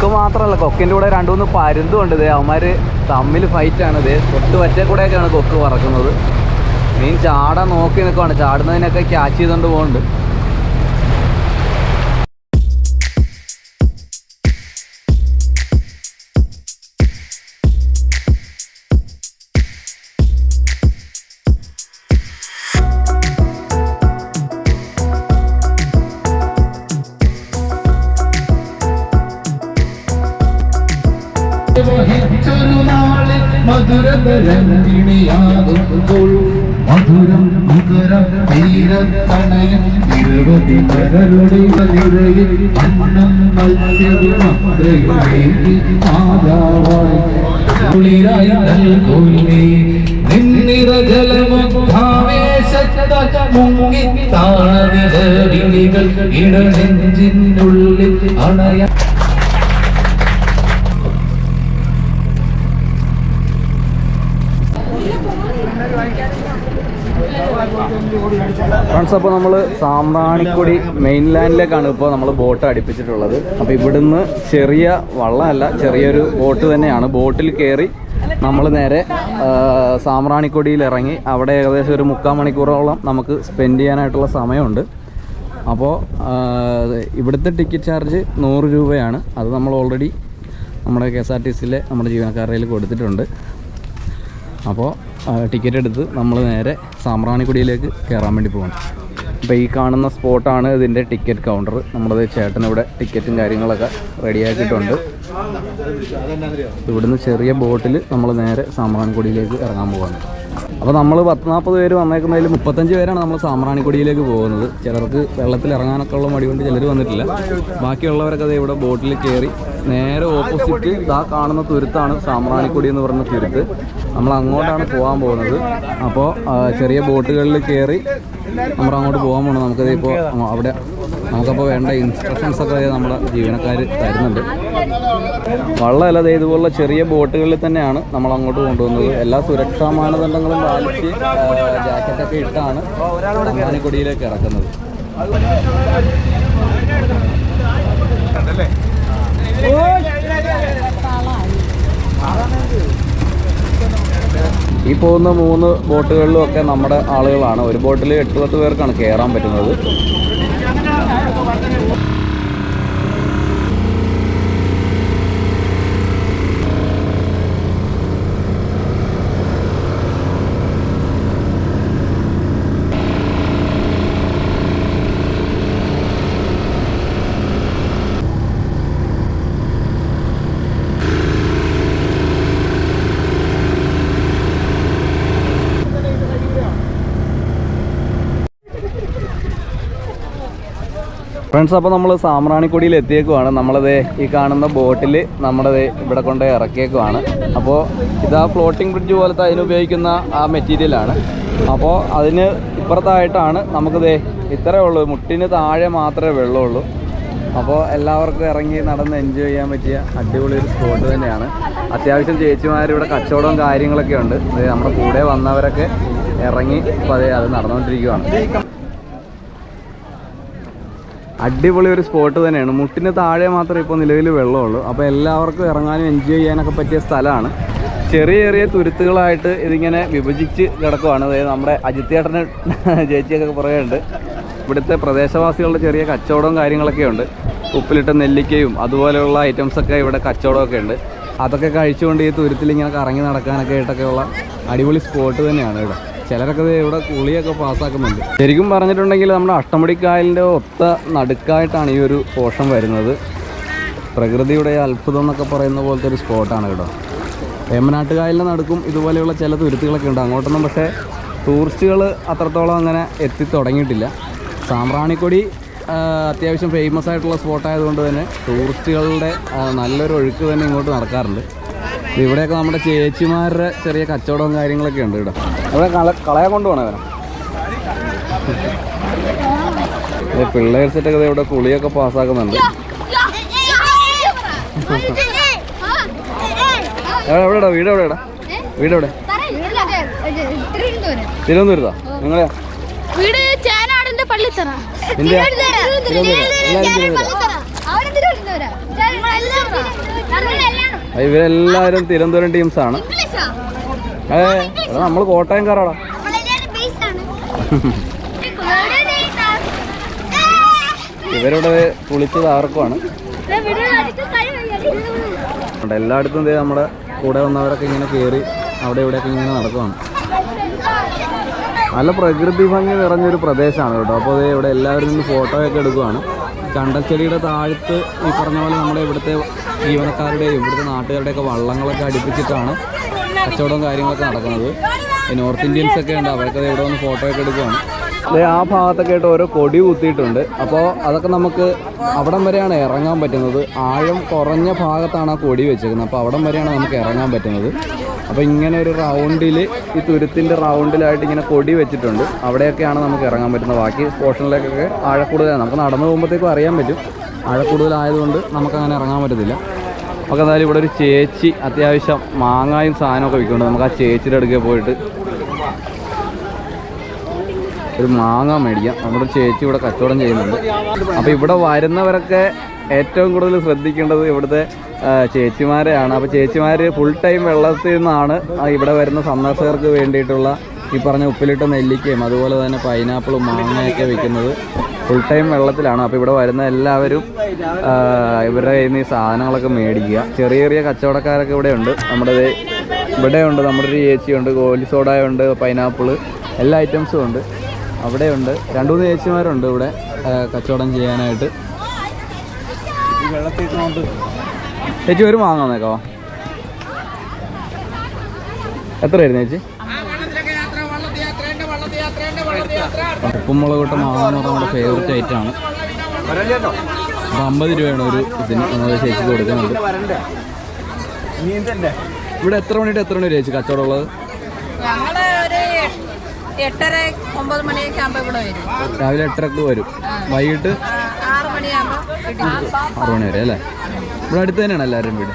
കൊക്ക് മാത്രമല്ല കൊക്കിന്റെ കൂടെ രണ്ടു മൂന്ന് പരുന്തും ഉണ്ട് അവന്മാർ തമ്മിൽ ഫൈറ്റാണ് ഇത് തൊട്ട് വറ്റേ കൂടെയൊക്കെയാണ് കൊക്ക് പറക്കുന്നത്. മീൻ ചാടാൻ നോക്കി നിൽക്കുവാണ്. ചാടുന്നതിനൊക്കെ ക്യാച്ച് ചെയ്തുകൊണ്ട് പോകുന്നുണ്ട് കരളുടെ നിറയിൽ അന്നം മത്സ്യവിമന്ത്രയിലേക്ക് മാതാവായി കുളിരായി നൽകുന്നേ നിന്നിറ ജലമഭാവേശത്ത മുങ്ങിത്താണനിരവിളികൾ ഇടനെഞ്ചിനുള്ളിൽ അണയ ഫ്രണ്ട്സ് അപ്പോൾ നമ്മൾ സാമ്പ്രാണിക്കൊടി മെയിൻ ലാൻഡിലേക്കാണ് ഇപ്പോൾ നമ്മൾ ബോട്ട് അടുപ്പിച്ചിട്ടുള്ളത്. അപ്പോൾ ഇവിടുന്ന് ചെറിയ വള്ളമല്ല ചെറിയൊരു ബോട്ട് തന്നെയാണ്. ബോട്ടിൽ കയറി നമ്മൾ നേരെ സാമ്പ്രാണിക്കൊടിയിൽ ഇറങ്ങി അവിടെ ഏകദേശം ഒരു മുക്കാൽ മണിക്കൂറോളം നമുക്ക് സ്പെൻഡ് ചെയ്യാനായിട്ടുള്ള സമയമുണ്ട്. അപ്പോൾ ഇവിടുത്തെ ടിക്കറ്റ് ചാർജ് നൂറ് രൂപയാണ്. അത് നമ്മൾ ഓൾറെഡി നമ്മുടെ കെ എസ് ആർ ടി സിയിലെ നമ്മുടെ ജീവനക്കാരുടെ കൊടുത്തിട്ടുണ്ട്. അപ്പോൾ ടിക്കറ്റ് എടുത്ത് നമ്മൾ നേരെ സാമ്പ്രാണിക്കുടിയിലേക്ക് കയറാൻ വേണ്ടി പോകണം അപ്പോൾ ഈ കാണുന്ന സ്പോട്ടാണ് ഇതിന്റെ ടിക്കറ്റ് കൗണ്ടർ നമ്മളത് ചേട്ടനിവിടെ ടിക്കറ്റും കാര്യങ്ങളൊക്കെ റെഡിയാക്കിയിട്ടുണ്ട് ഇവിടുന്ന് ചെറിയ ബോട്ടിൽ നമ്മൾ നേരെ സാമ്പ്രാണിക്കൊടിയിലേക്ക് ഇറങ്ങാൻ പോകുന്നത് അപ്പോൾ നമ്മൾ പത്ത് നാൽപ്പത് പേര് വന്നേക്കുന്നതിൽ മുപ്പത്തഞ്ച് പേരാണ് നമ്മൾ സാമ്പ്രാണിക്കൊടിയിലേക്ക് പോകുന്നത്. ചിലർക്ക് വെള്ളത്തിൽ ഇറങ്ങാനൊക്കെ ഉള്ള മടി കൊണ്ട് ചിലർ വന്നിട്ടില്ല. ബാക്കിയുള്ളവരൊക്കെ അത് ഇവിടെ ബോട്ടിൽ കയറി നേരെ ഓപ്പോസിറ്റ് ഇതാ കാണുന്ന തുരുത്താണ് സാമ്പ്രാണിക്കൊടി എന്ന് പറയുന്ന തുരുത്ത്. നമ്മൾ അങ്ങോട്ടാണ് പോകാൻ പോകുന്നത്. അപ്പോൾ ചെറിയ ബോട്ടുകളിൽ കയറി നമ്മൾ അങ്ങോട്ട് പോകാൻ പോകണം നമുക്കത് ഇപ്പോൾ അവിടെ നമുക്കപ്പോൾ വേണ്ട ഇൻസ്ട്രക്ഷൻസ് ഒക്കെ നമ്മുടെ ജീവനക്കാർ തരുന്നുണ്ട്. വള്ളമല്ല ഇതുപോലുള്ള ചെറിയ ബോട്ടുകളിൽ തന്നെയാണ് നമ്മൾ അങ്ങോട്ട് കൊണ്ടുവന്നത്. എല്ലാ സുരക്ഷാ മാനദണ്ഡങ്ങളും പാലിച്ച് ജാക്കറ്റൊക്കെ ഇട്ടാണ് സാമ്പ്രാണിക്കൊടിയിലേക്ക് ഇറക്കുന്നത്. ഈ പോകുന്ന മൂന്ന് ബോട്ടുകളിലും ഒക്കെ നമ്മുടെ ആളുകളാണ്. ഒരു ബോട്ടിൽ എട്ട് പത്ത് പേർക്കാണ് കയറാൻ പറ്റുന്നത്. I'm gonna... ഫ്രണ്ട്സ് അപ്പോൾ നമ്മൾ സാമ്രാണിക്കൊടിയിൽ എത്തിയേക്കുവാണ്. നമ്മളത് ഈ കാണുന്ന ബോട്ടിൽ നമ്മളത് ഇവിടെ കൊണ്ട് ഇറക്കിയേക്കുവാണ്. അപ്പോൾ ഇതാ ഫ്ലോട്ടിംഗ് ബ്രിഡ്ജ് പോലത്തെ അതിനുപയോഗിക്കുന്ന ആ മെറ്റീരിയലാണ് അപ്പോൾ അതിന് ഇപ്പുറത്തായിട്ടാണ് നമുക്കിത് ഇത്രയേ ഉള്ളൂ. മുട്ടിന് താഴെ മാത്രമേ വെള്ളമുള്ളൂ. അപ്പോൾ എല്ലാവർക്കും ഇറങ്ങി നടന്ന് എൻജോയ് ചെയ്യാൻ പറ്റിയ അടിപൊളി ഒരു സ്പോട്ട് തന്നെയാണ്. അത്യാവശ്യം ചേച്ചിമാർ ഇവിടെ കച്ചവടവും കാര്യങ്ങളൊക്കെ ഉണ്ട്. ദേ നമ്മുടെ കൂടെ വന്നവരൊക്കെ ഇറങ്ങി അപ്പോൾ അത് നടന്നുകൊണ്ടിരിക്കുകയാണ് അടിപൊളി ഒരു സ്പോട്ട് തന്നെയാണ്. മുട്ടിന് താഴെ മാത്രമേ ഇപ്പോൾ നിലവിൽ വെള്ളമുള്ളൂ. അപ്പോൾ എല്ലാവർക്കും ഇറങ്ങാനും എൻജോയ് ചെയ്യാനൊക്കെ പറ്റിയ സ്ഥലമാണ്. ചെറിയ ചെറിയ തുരുത്തുകളായിട്ട് ഇതിങ്ങനെ വിഭജിച്ച് കിടക്കുവാണ്. അതായത് നമ്മുടെ അജിത്തേട്ടന് ചേച്ചിയൊക്കെ പുറകെ ഇവിടുത്തെ പ്രദേശവാസികളുടെ ചെറിയ കച്ചവടവും കാര്യങ്ങളൊക്കെ ഉണ്ട്. ഉപ്പിലിട്ട നെല്ലിക്കയും അതുപോലെയുള്ള ഐറ്റംസൊക്കെ ഇവിടെ കച്ചവടമൊക്കെ ഉണ്ട്. അതൊക്കെ കഴിച്ചുകൊണ്ട് ഈ തുരുത്തിൽ ഇങ്ങനെ കറങ്ങി നടക്കാനൊക്കെ ആയിട്ടൊക്കെയുള്ള അടിപൊളി സ്പോട്ട് തന്നെയാണ് ഇവിടെ. ചിലരൊക്കെ ഇവിടെ കുളിയൊക്കെ പാസ്സാക്കുന്നുണ്ട്. ശരിക്കും പറഞ്ഞിട്ടുണ്ടെങ്കിൽ നമ്മുടെ അഷ്ടമുടിക്കായലിന്റെ ഒത്ത നടുക്കായിട്ടാണ് ഈ ഒരു പോഷൻ വരുന്നത്. പ്രകൃതിയുടെ അത്ഭുതം എന്നൊക്കെ പറയുന്ന പോലത്തെ ഒരു സ്പോട്ടാണ് കേട്ടോ. വേമ്പനാട്ടുകായലിന്റെ നടുക്കും ഇതുപോലെയുള്ള ചില തുരുത്തുകളൊക്കെ ഉണ്ട്. അങ്ങോട്ടൊന്നും പക്ഷേ ടൂറിസ്റ്റുകൾ അത്രത്തോളം അങ്ങനെ എത്തി തുടങ്ങിയിട്ടില്ല. സാമ്പ്രാണിക്കൊടി അത്യാവശ്യം ഫേമസ് ആയിട്ടുള്ള സ്പോട്ടായതുകൊണ്ട് തന്നെ ടൂറിസ്റ്റുകളുടെ നല്ലൊരു ഒഴുക്ക് തന്നെ ഇങ്ങോട്ട് നടക്കാറുണ്ട്. ഇവിടെയൊക്കെ നമ്മുടെ ചേച്ചിമാരുടെ ചെറിയ കച്ചവടവും കാര്യങ്ങളൊക്കെ ഉണ്ട് ഇവിടെ ഇവിടെ കള കളയാൻ കൊണ്ടുപോകണം അവനെ ഈ പിള്ളേർ സെറ്റൊക്കെ ഇവിടെ കുളിയൊക്കെ പാസ്സാക്കുന്നുണ്ട്. എവിടെ എവിടെടാ? വീട് എവിടെടാ വീട് എവിടെ? തിരുവനന്തപുരത്താ? നിങ്ങളെയാ? വീട് ചേനാടിന്റെ പള്ളിത്തറ? തിരുവനന്തപുരം. എല്ലാവരും തിരുവനന്തപുരം ഇവരെല്ലാവരും ടീംസ് ആണ് ഏ നമ്മൾ കോട്ടയംകാരാടാ. ഇവരുടെ കുളിച്ച് ആർക്കുമാണ്. എല്ലായിടത്തും ഇതേ നമ്മുടെ കൂടെ വന്നവരൊക്കെ ഇങ്ങനെ കയറി അവിടെ ഇവിടെയൊക്കെ ഇങ്ങനെ നടക്കുവാണ്. നല്ല പ്രകൃതി ഭംഗി നിറഞ്ഞൊരു പ്രദേശമാണ് കേട്ടോ. അപ്പോൾ ഇവിടെ എല്ലാവരും നിന്ന് ഫോട്ടോയൊക്കെ എടുക്കുവാണ്. കണ്ടച്ചെടിയുടെ താഴത്ത് ഈ പറഞ്ഞ പോലെ നമ്മുടെ ഇവിടുത്തെ ജീവനക്കാരുടെയും ഇവിടുത്തെ നാട്ടുകാരുടെയൊക്കെ വള്ളങ്ങളൊക്കെ അടുപ്പിച്ചിട്ടാണ് കച്ചവടവും കാര്യങ്ങളൊക്കെ നടക്കുന്നത്. നോർത്ത് ഇന്ത്യൻസ് ഒക്കെ ഉണ്ട്. അവരൊക്കെ ഇവിടെ വന്ന് ഫോട്ടോ ഒക്കെ എടുക്കുകയാണ് ആ ഭാഗത്തൊക്കെ ആയിട്ട് ഓരോ കൊടി കുത്തിയിട്ടുണ്ട്. അപ്പോൾ അതൊക്കെ നമുക്ക് അവിടം വരെയാണ് ഇറങ്ങാൻ പറ്റുന്നത്. ആഴം കുറഞ്ഞ ഭാഗത്താണ് ആ കൊടി വെച്ചേക്കുന്നത്. അപ്പോൾ അവിടം വരെയാണ് നമുക്ക് ഇറങ്ങാൻ പറ്റുന്നത്. അപ്പോൾ ഇങ്ങനെ ഒരു റൗണ്ടിൽ ഈ തുരുത്തിന്റെ റൗണ്ടിലായിട്ട് ഇങ്ങനെ കൊടി വെച്ചിട്ടുണ്ട്. അവിടെയൊക്കെയാണ് നമുക്ക് ഇറങ്ങാൻ പറ്റുന്നത്. ബാക്കി പോർഷനിലേക്കൊക്കെ ആഴക്കൂടുതലാണ്. നമുക്ക് നടന്നു പോകുമ്പോഴത്തേക്കും അറിയാൻ പറ്റും. ആഴക്കൂടുതലായതുകൊണ്ട് നമുക്കങ്ങനെ ഇറങ്ങാൻ പറ്റത്തില്ല. നമുക്ക് എന്തായാലും ഇവിടെ ഒരു ചേച്ചി അത്യാവശ്യം മാങ്ങായും സാധനമൊക്കെ വിൽക്കുന്നുണ്ട്. നമുക്ക് ആ ചേച്ചിയുടെ അടുക്കെ പോയിട്ട് ഒരു മാങ്ങ മേടിക്കാം. നമ്മുടെ ചേച്ചി ഇവിടെ കച്ചവടം ചെയ്യുന്നുണ്ട്. അപ്പോൾ ഇവിടെ വരുന്നവരൊക്കെ ഏറ്റവും കൂടുതൽ ശ്രദ്ധിക്കേണ്ടത് ഇവിടുത്തെ ചേച്ചിമാരെയാണ്. അപ്പോൾ ചേച്ചിമാർ ഫുൾ ടൈം വെള്ളത്തിൽ നിന്നാണ് ഇവിടെ വരുന്ന സന്ദർശകർക്ക് വേണ്ടിയിട്ടുള്ള ഈ പറഞ്ഞ ഉപ്പിലിട്ട നെല്ലിക്കയും അതുപോലെ തന്നെ പൈനാപ്പിളും മാങ്ങയൊക്കെ വിൽക്കുന്നത്. ഫുൾ ടൈം വെള്ളത്തിലാണ്. അപ്പോൾ ഇവിടെ വരുന്ന എല്ലാവരും ഇവരുടെ കയ്യിൽ നിന്ന് ഈ സാധനങ്ങളൊക്കെ മേടിക്കുക. ചെറിയ ചെറിയ കച്ചവടക്കാരൊക്കെ ഇവിടെ ഉണ്ട്. നമ്മുടെ ഇവിടെ ഉണ്ട് നമ്മുടെ ഒരു ചേച്ചിയുണ്ട് കോലി സോഡയുണ്ട് പൈനാപ്പിൾ എല്ലാ ഐറ്റംസും ഉണ്ട്. അവിടെയുണ്ട് രണ്ടു മൂന്ന് ചേച്ചിമാരുണ്ട് ഇവിടെ കച്ചവടം ചെയ്യാനായിട്ട്. ചേച്ചി ഒരു വാങ്ങാന്നേക്കോ എത്രയായിരുന്നു ചേച്ചി? ഉപ്പുമുളക് ഇട്ട മാങ്ങ എന്ന് പറഞ്ഞാൽ നമ്മുടെ ഫേവററ്റ് ഐറ്റമാണ് അപ്പോൾ അമ്പത് രൂപയാണ് ഒരു ഇതിന്. നമ്മൾ ചേച്ചിക്ക് കൊടുക്കുന്നത് ഇവിടെ എത്ര മണിട്ട് എത്ര മണി വരെ ചേച്ചി കച്ചവടം ഉള്ളത്? എട്ടര ഒമ്പത് മണിയൊക്കെ ഇവിടെ വരും. രാവിലെ എട്ടരക്ക് വരും. വൈകിട്ട്. ആറ് മണി വരെ അല്ലേ? ഇവിടെ അടുത്ത് തന്നെയാണ് എല്ലാവരും വീട്.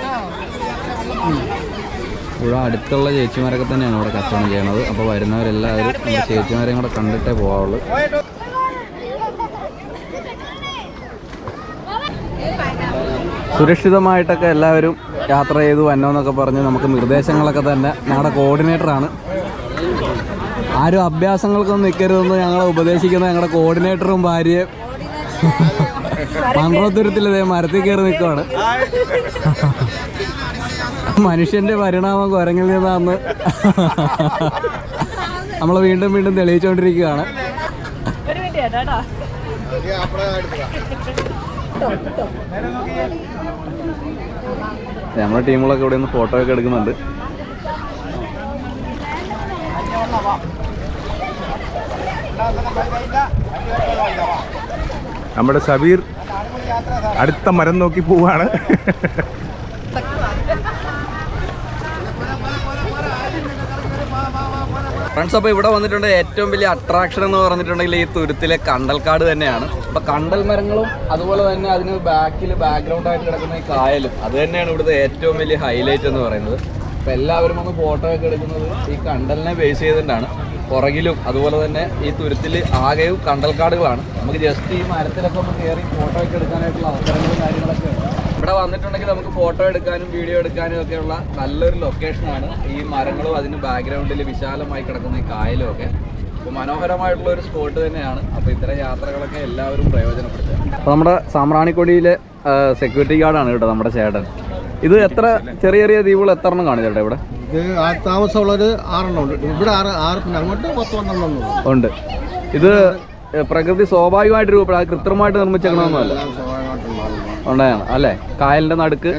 ഇവിടെ അടുത്തുള്ള ചേച്ചിമാരൊക്കെ തന്നെയാണ് ഇവിടെ കച്ചവടം ചെയ്യണത് അപ്പോൾ വരുന്നവരെല്ലാവരും നമ്മുടെ ചേച്ചിമാരെയും കൂടെ കണ്ടിട്ടേ പോകാവുള്ളൂ സുരക്ഷിതമായിട്ടൊക്കെ എല്ലാവരും യാത്ര ചെയ്ത് വന്നോന്നൊക്കെ പറഞ്ഞ് നമുക്ക് നിർദ്ദേശങ്ങളൊക്കെ തന്നെ ഞങ്ങളുടെ കോർഡിനേറ്ററാണ് ആരും അഭ്യാസങ്ങൾക്കൊന്നും നിൽക്കരുതെന്ന് ഞങ്ങളെ ഉപദേശിക്കുന്ന ഞങ്ങളുടെ കോർഡിനേറ്ററും ഭാര്യയും. മൺറോത്തുരത്തിൽ മരത്തിൽ കയറി നിൽക്കുവാണ് മനുഷ്യന്റെ പരിണാമം കുരങ്ങിൽ നിന്നാന്ന് നമ്മൾ വീണ്ടും വീണ്ടും തെളിയിച്ചുകൊണ്ടിരിക്കുകയാണ് കേട്ടോ നമ്മുടെ ടീമുകളൊക്കെ ഇവിടെ നിന്ന് ഫോട്ടോ ഒക്കെ എടുക്കുന്നുണ്ട്. നമ്മുടെ സബീർ അടുത്ത മരം നോക്കി പോവാണ്. ഫ്രണ്ട്സ് അപ്പോൾ ഇവിടെ വന്നിട്ടുണ്ട് ഏറ്റവും വലിയ അട്രാക്ഷൻ എന്ന് പറഞ്ഞിട്ടുണ്ടെങ്കിൽ ഈ തുരുത്തിലെ കണ്ടൽക്കാട് തന്നെയാണ്. അപ്പോൾ കണ്ടൽ മരങ്ങളും അതുപോലെ തന്നെ അതിന് ബാക്കിൽ ബാക്ക്ഗ്രൗണ്ട് ആയിട്ട് കിടക്കുന്ന ഈ കായലും അത് തന്നെയാണ് ഇവിടുത്തെ ഏറ്റവും വലിയ ഹൈലൈറ്റ് എന്ന് പറയുന്നത്. അപ്പൊ എല്ലാവരും ഒന്ന് ഫോട്ടോ ഒക്കെ എടുക്കുന്നത് ഈ കണ്ടലിനെ ബേസ് ചെയ്തിട്ടാണ്. പുറകിലും അതുപോലെ തന്നെ ഈ തുരുത്തിൽ ആകെയും കണ്ടൽക്കാടുകളാണ്. നമുക്ക് ജസ്റ്റ് ഈ മരത്തിലൊക്കെ ഒന്ന് കയറി ഫോട്ടോ ഒക്കെ എടുക്കാനായിട്ടുള്ള അവസരങ്ങളും കാര്യങ്ങളൊക്കെ ഉണ്ട്. ഇവിടെ വന്നിട്ടുണ്ടെങ്കിൽ നമുക്ക് ഫോട്ടോ എടുക്കാനും വീഡിയോ എടുക്കാനും ഒക്കെയുള്ള നല്ലൊരു ലൊക്കേഷനാണ് ഈ മരങ്ങളും അതിന് ബാക്ക്ഗ്രൗണ്ടിൽ വിശാലമായി കിടക്കുന്ന ഈ കായലും ഒക്കെ. അപ്പോൾ മനോഹരമായിട്ടുള്ള ഒരു സ്പോട്ട് തന്നെയാണ്. അപ്പോൾ ഇത്തരം യാത്രകളൊക്കെ എല്ലാവരും പ്രയോജനപ്പെടുത്തുക. അപ്പോൾ നമ്മുടെ സാമ്രാണിക്കൊടിയിലെ സെക്യൂരിറ്റി ഗാർഡാണ് കേട്ടോ നമ്മുടെ ചേട്ടൻ. ഇത് എത്ര ചെറിയ ചെറിയ ദ്വീപുകൾ എത്ര എണ്ണം കാണും ഇവിടെ? ഇത് താമസമുള്ളൊരു ആറെണ്ണം ഉണ്ട്. ഇവിടെ ആറ് ആറ് പിന്നെ അങ്ങോട്ട് പത്ത് പന്ത്രണ്ടെണ്ണം ഉണ്ട്. ഇത് പ്രകൃതി സ്വാഭാവികമായിട്ട് രൂപപ്പെടുക കൃത്രിമമായിട്ട് നിർമ്മിച്ചേക്കണമെന്നല്ല. ഉണ്ടായാണ് അല്ലേ? കായലിന്റെ നടുക്ക്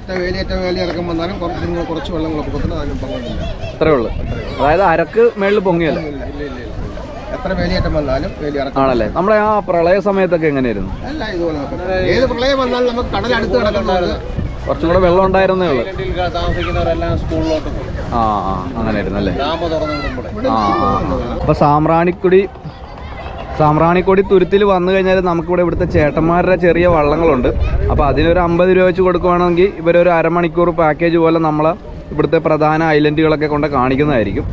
അത്രേ ഉള്ളു. അതായത് അരക്ക് മേളിൽ പൊങ്ങിയല്ല? ആണല്ലേ? നമ്മുടെ ആ പ്രളയ സമയത്തൊക്കെ എങ്ങനെയായിരുന്നു? ഏത് പ്രളയം വന്നാലും നമുക്ക് കുറച്ചും കൂടെ വെള്ളം ഉണ്ടായിരുന്നേ ഉള്ളൂ. താമസിക്കുന്നവരെല്ലാം സ്കൂളിലോട്ട് പോകും ആ ആ വിടുമ്പോൾ ആ. അപ്പൊ സാമ്രാണിക്കുടി സാമ്രാണിക്കൊടി തുരുത്തിൽ വന്നു കഴിഞ്ഞാൽ നമുക്കിവിടെ ഇവിടുത്തെ ചേട്ടന്മാരുടെ ചെറിയ വള്ളങ്ങളുണ്ട്. അപ്പോൾ അതിനൊരു അമ്പത് രൂപ വെച്ച് കൊടുക്കുവാണെങ്കിൽ ഇവരൊരു അരമണിക്കൂർ പാക്കേജ് പോലെ നമ്മളെ ഇവിടുത്തെ പ്രധാന ഐലൻഡുകളൊക്കെ കൊണ്ട് കാണിക്കുന്നതായിരിക്കും.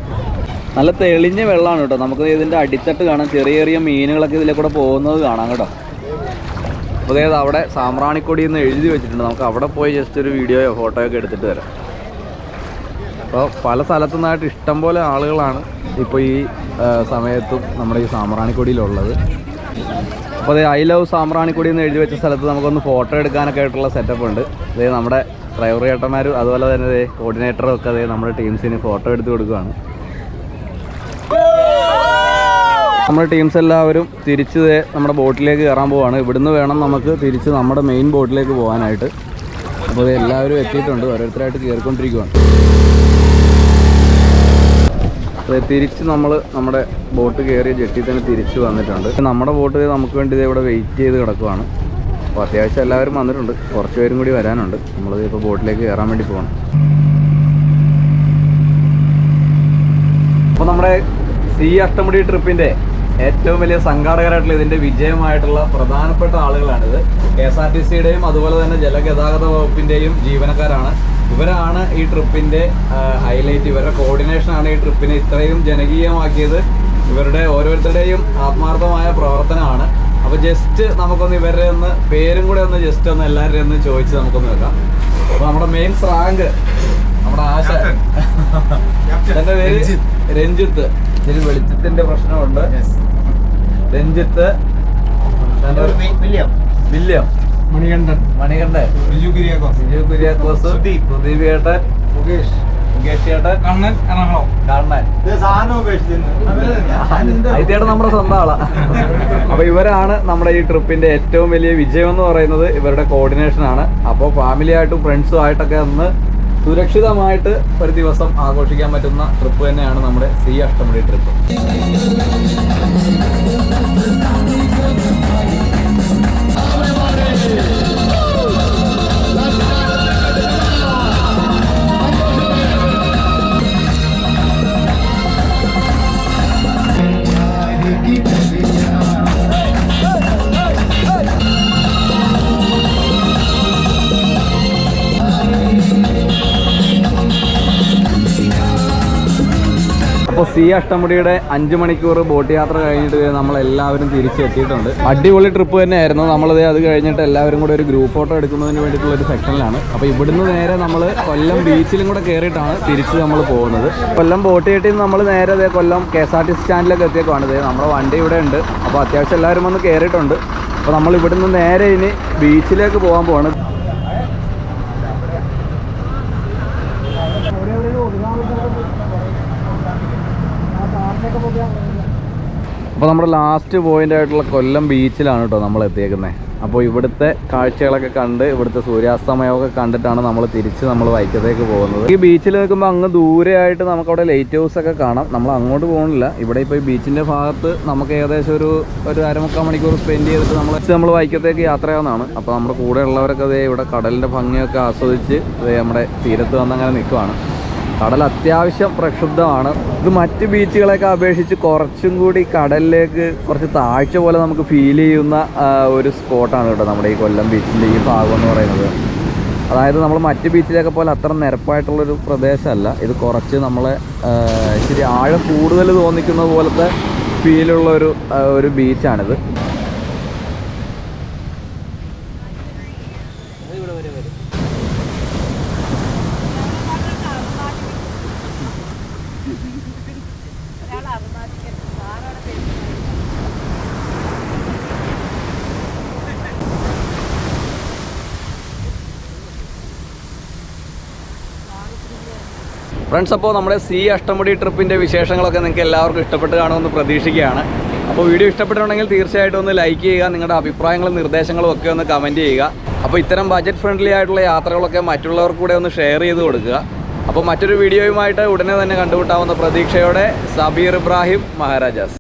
നല്ല തെളിഞ്ഞ വെള്ളമാണ് കേട്ടോ. നമുക്ക് ഇതിന്റെ അടിത്തട്ട് കാണാം. ചെറിയ ചെറിയ മീനുകളൊക്കെ ഇതിലെ കൂടെ പോകുന്നത് കാണാം കേട്ടോ. അപ്പോൾ അതായത് അവിടെ സാമ്രാണിക്കൊടി എന്ന് എഴുതി വെച്ചിട്ടുണ്ട്. നമുക്ക് അവിടെ പോയി ജസ്റ്റ് ഒരു വീഡിയോയോ ഫോട്ടോയൊക്കെ എടുത്തിട്ട് വരാം. അപ്പോൾ പല സ്ഥലത്തു നിന്നായിട്ട് ഇഷ്ടം പോലെ ആളുകളാണ് ഇപ്പോൾ ഈ സമയത്തും നമ്മുടെ ഈ സാമ്രാണിക്കൊടിയിലുള്ളത്. അപ്പോൾ അതേ ഐ ലവ് സാമ്രാണിക്കൊടി എന്ന് എഴുതി വെച്ച സ്ഥലത്ത് നമുക്കൊന്ന് ഫോട്ടോ എടുക്കാനൊക്കെ ആയിട്ടുള്ള സെറ്റപ്പ് ഉണ്ട്. അതേ നമ്മുടെ ഡ്രൈവർ ചേട്ടന്മാരും അതുപോലെ തന്നെ കോർഡിനേറ്ററും ഒക്കെ അതേ നമ്മുടെ ടീംസിന് ഫോട്ടോ എടുത്ത് കൊടുക്കുകയാണ് നമ്മുടെ ടീംസ് എല്ലാവരും തിരിച്ച് നമ്മുടെ ബോട്ടിലേക്ക് കയറാൻ പോവാണ്. ഇവിടുന്ന് വേണം നമുക്ക് തിരിച്ച് നമ്മുടെ മെയിൻ ബോട്ടിലേക്ക് പോകാനായിട്ട് അപ്പോൾ എല്ലാവരും എത്തിയിട്ടുണ്ട്. ഓരോരുത്തരായിട്ട് കയറിക്കൊണ്ടിരിക്കുകയാണ് തിരിച്ച് നമ്മൾ നമ്മുടെ ബോട്ട് കയറിയ ജെട്ടി തന്നെ തിരിച്ച് വന്നിട്ടുണ്ട്. നമ്മുടെ ബോട്ട് നമുക്ക് വേണ്ടി ഇവിടെ വെയിറ്റ് ചെയ്ത് കിടക്കുവാണ്. അപ്പോൾ അത്യാവശ്യം എല്ലാവരും വന്നിട്ടുണ്ട്. കുറച്ച് പേരും കൂടി വരാനുണ്ട്. നമ്മൾ ഇപ്പോൾ ബോട്ടിലേക്ക് കയറാൻ വേണ്ടി പോകണം അപ്പോൾ നമ്മുടെ സി അഷ്ടമുടി ട്രിപ്പിന്റെ ഏറ്റവും വലിയ സംഘാടകരായിട്ടുള്ള ഇതിന്റെ വിജയമായിട്ടുള്ള പ്രധാനപ്പെട്ട ആളുകളാണിത്. കെ എസ് ആർ ടി സിയുടെയും അതുപോലെ തന്നെ ജലഗതാഗത വകുപ്പിന്റെയും ജീവനക്കാരാണ്. ഇവരാണ് ഈ ട്രിപ്പിന്റെ ഹൈലൈറ്റ്. ഇവരുടെ കോർഡിനേഷനാണ് ഈ ട്രിപ്പിനെ ഇത്രയും ജനകീയമാക്കിയത്. ഇവരുടെ ഓരോരുത്തരുടെയും ആത്മാർത്ഥമായ പ്രവർത്തനമാണ്. അപ്പൊ ജസ്റ്റ് നമുക്കൊന്ന് ഇവരുടെ ഒന്ന് പേരും കൂടെ ഒന്ന് ജസ്റ്റ് ഒന്ന് എല്ലാവരുടെയും ഒന്ന് ചോദിച്ച് നമുക്കൊന്ന് വെക്കാം അപ്പൊ നമ്മുടെ മെയിൻ സ്രാങ്ക് നമ്മുടെ ആശ എന്റെ പേര് രഞ്ജിത്ത്. ഇതിൽ വെളിച്ചത്തിന്റെ പ്രശ്നമുണ്ട്. രഞ്ജിത്ത് വില്യം. വില്യം. മണികണ്ഠൻ. മണികണ്ഠൻ. ബിജു കുര്യാക്കോസ് ബിജു കുര്യാക്കോസ് സുദീപ്. സുദീപ് ചേട്ടൻ മുകേഷ്. മുകേഷ് ചേട്ടൻ കണ്ണൻ എറണാകുളം. കണ്ണൻ. ഐത്തേട്ടൻ നമ്മുടെ സ്വന്തം ആളാ. അപ്പൊ ഇവരാണ് നമ്മുടെ ഈ ട്രിപ്പിന്റെ ഏറ്റവും വലിയ വിജയം എന്ന് പറയുന്നത്. ഇവരുടെ കോർഡിനേഷൻ ആണ്. അപ്പോൾ ഫാമിലി ആയിട്ടും ഫ്രണ്ട്സും ആയിട്ടൊക്കെ ഒന്ന് സുരക്ഷിതമായിട്ട് ഒരു ദിവസം ആഘോഷിക്കാൻ പറ്റുന്ന ട്രിപ്പ് തന്നെയാണ് നമ്മുടെ സി അഷ്ടമുടി ട്രിപ്പ് സി അഷ്ടമുടിയുടെ അഞ്ച് മണിക്കൂർ ബോട്ട് യാത്ര കഴിഞ്ഞിട്ട് നമ്മൾ എല്ലാവരും തിരിച്ചെത്തിയിട്ടുണ്ട്. അടിപൊളി ട്രിപ്പ് തന്നെയായിരുന്നു. നമ്മളത് അത് കഴിഞ്ഞിട്ട് എല്ലാവരും കൂടെ ഒരു ഗ്രൂപ്പ് ഫോട്ടോ എടുക്കുന്നതിന് വേണ്ടിയിട്ടുള്ള ഒരു സെക്ഷനിലാണ് അപ്പോൾ ഇവിടുന്ന് നേരെ നമ്മൾ കൊല്ലം ബീച്ചിലും കൂടെ കയറിയിട്ടാണ് തിരിച്ച് നമ്മൾ പോകുന്നത്. കൊല്ലം ബോട്ട് നിന്ന് നമ്മൾ നേരെ അതേ Kollam K S R T സ്റ്റാൻഡിലേക്ക് എത്തിയേക്കാണ് നമ്മുടെ വണ്ടി ഇവിടെ ഉണ്ട്. അപ്പോൾ അത്യാവശ്യം എല്ലാവരും വന്ന് കയറിയിട്ടുണ്ട് അപ്പോൾ നമ്മൾ ഇവിടുന്ന് നേരെ ഇനി ബീച്ചിലേക്ക് പോകാൻ പോവാണ്. അപ്പോൾ നമ്മുടെ ലാസ്റ്റ് പോയിന്റ് ആയിട്ടുള്ള കൊല്ലം ബീച്ചിലാണ് കേട്ടോ നമ്മൾ എത്തിയേക്കുന്നത് അപ്പോൾ ഇവിടുത്തെ കാഴ്ചകളൊക്കെ കണ്ട് ഇവിടുത്തെ സൂര്യാസ്തമയമൊക്കെ കണ്ടിട്ടാണ് നമ്മൾ തിരിച്ച് നമ്മൾ വൈക്കത്തേക്ക് പോകുന്നത്. ഈ ബീച്ചിൽ നിൽക്കുമ്പോൾ അങ്ങ് ദൂരെയായിട്ട് നമുക്കവിടെ ലൈറ്റ് ഹൗസ് ഒക്കെ കാണാം. നമ്മൾ അങ്ങോട്ട് പോകുന്നില്ല ഇവിടെ ഇപ്പോൾ ഈ ബീച്ചിന്റെ ഭാഗത്ത് നമുക്ക് ഏകദേശം ഒരു ഒരു അരമുക്കാൽ മണിക്കൂർ സ്പെൻഡ് ചെയ്തിട്ട് നമ്മൾ നമ്മൾ വൈക്കത്തേക്ക് യാത്രയാവുന്നതാണ് അപ്പോൾ നമ്മുടെ കൂടെ ഉള്ളവരൊക്കെ അതേ ഇവിടെ കടലിന്റെ ഭംഗിയൊക്കെ ആസ്വദിച്ച് നമ്മുടെ തീരത്ത് വന്നങ്ങനെ നിൽക്കുവാണ്. കടൽ അത്യാവശ്യം പ്രക്ഷുബ്ധമാണ്. ഇത് മറ്റ് ബീച്ചുകളെയൊക്കെ അപേക്ഷിച്ച് കുറച്ചും കൂടി കടലിലേക്ക് കുറച്ച് താഴ്ച പോലെ നമുക്ക് ഫീൽ ചെയ്യുന്ന ഒരു സ്പോട്ടാണ് കേട്ടോ നമ്മുടെ ഈ കൊല്ലം ബീച്ചിന്റെ ഈ ഭാഗം എന്ന് പറയുന്നത്. അതായത് നമ്മൾ മറ്റ് ബീച്ചിലൊക്കെ പോലെ അത്ര നിരപ്പായിട്ടുള്ളൊരു പ്രദേശമല്ല. ഇത് കുറച്ച് നമ്മളെ ഇച്ചിരി ആഴം കൂടുതൽ തോന്നിക്കുന്ന പോലത്തെ ഫീലുള്ള ഒരു ഒരു ബീച്ചാണിത് ഫ്രണ്ട്സ് അപ്പോൾ നമ്മുടെ സി അഷ്ടമുടി ട്രിപ്പിന്റെ വിശേഷങ്ങളൊക്കെ നിങ്ങൾക്ക് എല്ലാവർക്കും ഇഷ്ടപ്പെട്ട് കാണുമെന്ന് പ്രതീക്ഷിക്കുകയാണ്. അപ്പോൾ വീഡിയോ ഇഷ്ടപ്പെട്ടിട്ടുണ്ടെങ്കിൽ തീർച്ചയായിട്ടും ഒന്ന് ലൈക്ക് ചെയ്യുക നിങ്ങളുടെ അഭിപ്രായങ്ങളും നിർദ്ദേശങ്ങളും ഒക്കെ ഒന്ന് കമന്റ് ചെയ്യുക. അപ്പോൾ ഇത്തരം ബജറ്റ് ഫ്രണ്ട്ലി ആയിട്ടുള്ള യാത്രകളൊക്കെ മറ്റുള്ളവർക്ക് കൂടെ ഒന്ന് ഷെയർ ചെയ്ത് കൊടുക്കുക. അപ്പോൾ മറ്റൊരു വീഡിയോയുമായിട്ട് ഉടനെ തന്നെ കണ്ടുമുട്ടാവുന്ന പ്രതീക്ഷയോടെ സബീർ ഇബ്രാഹിം മഹാരാജാസ്.